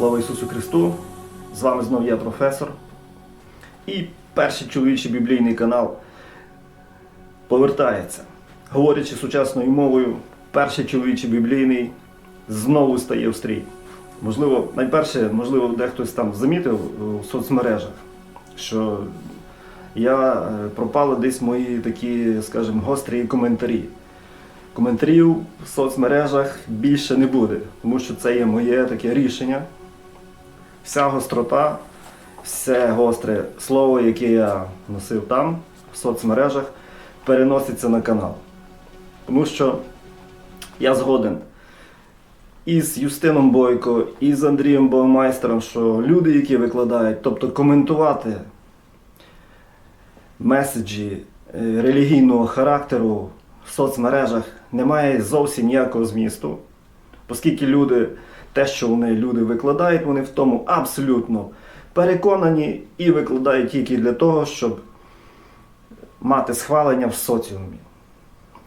Слава Ісусу Христу! З вами знову я професор. І перший чоловічий біблійний канал повертається. Говорячи сучасною мовою, перший чоловічий біблійний знову стає в стрій. Можливо, найперше, можливо, дехтось там замітив у соцмережах, що я е, пропали десь мої такі, скажімо, гострі коментарі. Коментарів в соцмережах більше не буде, тому що це є моє таке рішення. Вся гострота, все гостре слово, яке я носив там, в соцмережах, переноситься на канал. Тому що я згоден і з Юстином Бойко, і з Андрієм Баумайстером, що люди, які викладають, тобто коментувати меседжі е, релігійного характеру в соцмережах немає зовсім ніякого змісту, оскільки люди, те, що вони люди викладають, вони в тому абсолютно переконані і викладають тільки для того, щоб мати схвалення в соціумі.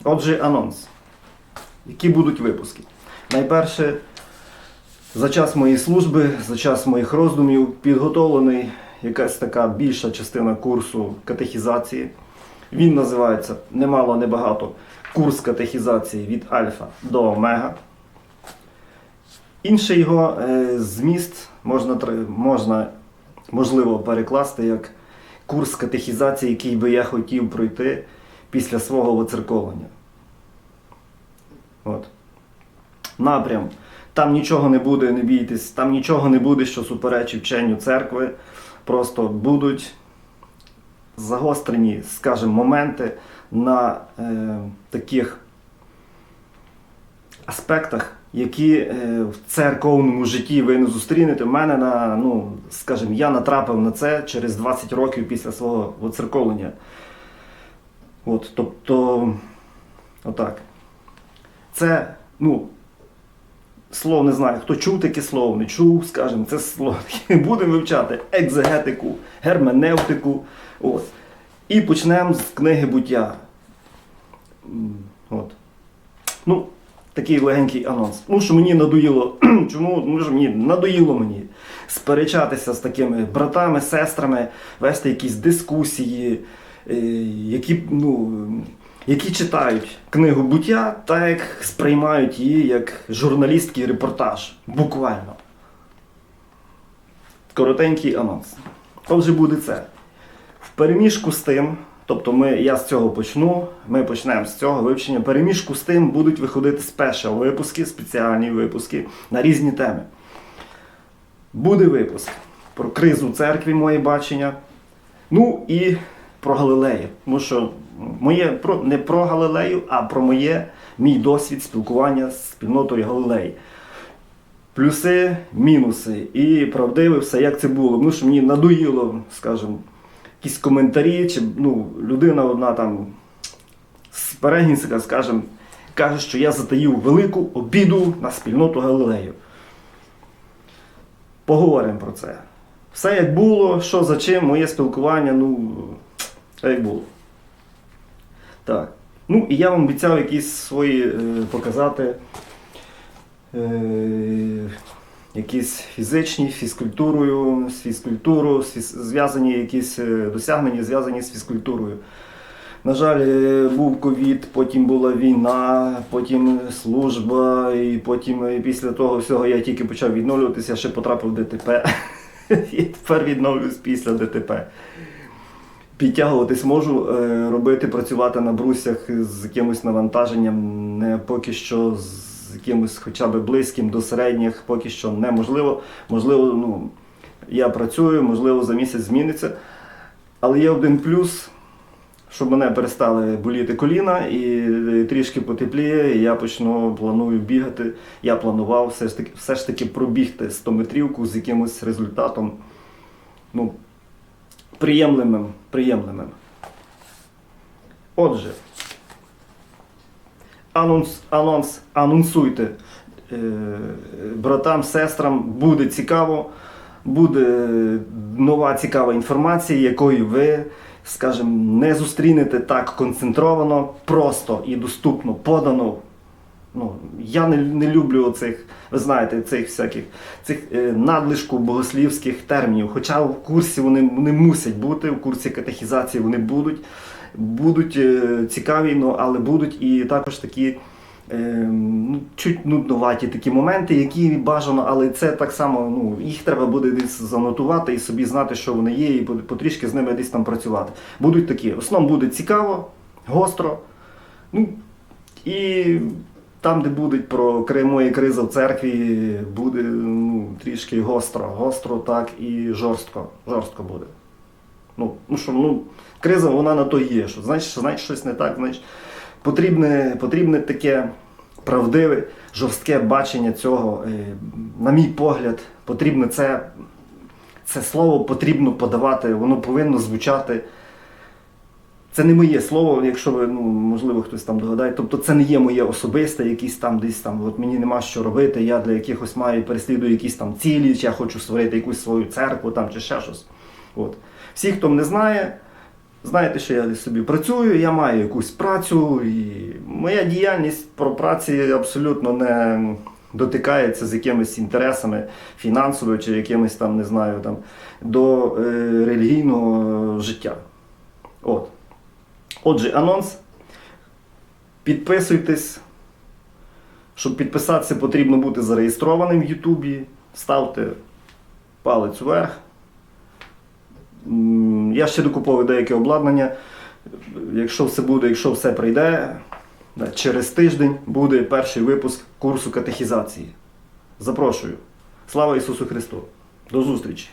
Отже, анонс. Які будуть випуски? Найперше, за час моєї служби, за час моїх роздумів підготовлений якась така більша частина курсу катехізації. Він називається немало небагато курс катехізації від альфа до омега. Інший його е, зміст можна, можна можливо перекласти як курс катехізації, який би я хотів пройти після свого воцерковлення. От. Напрям. Там нічого не буде, не бійтесь, там нічого не буде, що суперечить вченню церкви. Просто будуть загострені, скажімо, моменти на е, таких аспектах, які е, в церковному житті ви не зустрінете. У мене на, ну, скажімо, я натрапив на це через 20 років після свого воцерковлення. От, тобто, отак. Це, ну, слово не знаю, хто чув таке слово, не чув, скажімо, це слово. Будемо вивчати екзегетику, герменевтику. От. І почнемо з книги буття. От. Ну, такий легенький анонс. Ну, що мені надоїло. Чому? Ну, що мені надоїло мені сперечатися з такими братами, сестрами, вести якісь дискусії, е, які, ну, які читають книгу буття, так як сприймають її як журналістський репортаж. Буквально. Коротенький анонс. Отже, буде це. В переміжку з тим, тобто ми, я з цього почну, ми почнемо з цього вивчення. Переміжку з тим будуть виходити спешл випуски, спеціальні випуски на різні теми. Буде випуск про кризу церкві, моє бачення. Ну і про Галилею. Тому що моє про, не про Галилею, а про моє, мій досвід спілкування з спільнотою Галилеї. Плюси, мінуси і правдиве все, як це було. Ну що мені надоїло, скажімо, якісь коментарі, чи ну, людина одна там з Перегінська, скажімо, каже, що я затаїв велику обіду на спільноту Галилею. Поговоримо про це. Все як було, що за чим, моє спілкування, ну, все як було. Так. Ну і я вам обіцяв якісь свої е, показати е, якісь фізичні, фізкультурою, з фізкультурою, зв'язані якісь е, досягнення, зв'язані з фізкультурою. На жаль, е, був ковід, потім була війна, потім служба, і потім е, після того всього я тільки почав відновлюватися, ще потрапив в ДТП. І тепер відновлююсь після ДТП. Підтягуватись можу, робити, працювати на брусях з якимось навантаженням, не поки що з якимось хоча б близьким до середніх, поки що неможливо. Можливо, ну, я працюю, можливо, за місяць зміниться. Але є один плюс, щоб мене перестали боліти коліна і е, трішки потепліє, і я почну планую бігати. Я планував все ж таки, все ж таки пробігти 100 метрівку з якимось результатом. Ну, приємним, приємним. Отже, анонс, анонс, анонсуйте. Е, братам, сестрам, буде цікаво, буде нова цікава інформація, якої ви, скажімо, не зустрінете так концентровано, просто і доступно подано. Ну, я не, не люблю цих, ви знаєте, цих всяких цих е, надлишку богослівських термінів. Хоча в курсі вони, вони мусять бути, в курсі катехізації вони будуть, будуть е, цікаві, але будуть і також такі е, ну, чуть нудноваті такі моменти, які бажано, але це так само, ну, їх треба буде десь занотувати і собі знати, що вони є, і потрішки з ними десь там працювати. Будуть такі. В основному буде цікаво, гостро. Ну, і там, де буде про Криму і криза в церкві, буде ну, трішки гостро. Гостро, так і жорстко. Жорстко буде. Ну, ну що, ну, криза вона на то є. Що, значить, значить щось не так, значить, потрібне, потрібне таке правдиве, жорстке бачення цього. Е, На мій погляд, потрібне це, це слово потрібно подавати, воно повинно звучати. Це не моє слово, якщо ви, ну, можливо, хтось там догадає. Тобто це не є моє особисте, якісь там десь там, от мені нема що робити, я для якихось маю переслідую якісь там цілі, чи я хочу створити якусь свою церкву там, чи ще щось. От. Всі, хто мене знає, знаєте, що я собі працюю, я маю якусь працю, і моя діяльність про праці абсолютно не дотикається з якимись інтересами фінансовими чи якимись там, не знаю, там, до е, релігійного життя. От. Отже, анонс. Підписуйтесь. Щоб підписатися, потрібно бути зареєстрованим в Ютубі. Ставте палець вверх. Я ще докуповую деяке обладнання. Якщо все буде, якщо все прийде, через тиждень буде перший випуск курсу катехізації. Запрошую. Слава Ісусу Христу! До зустрічі!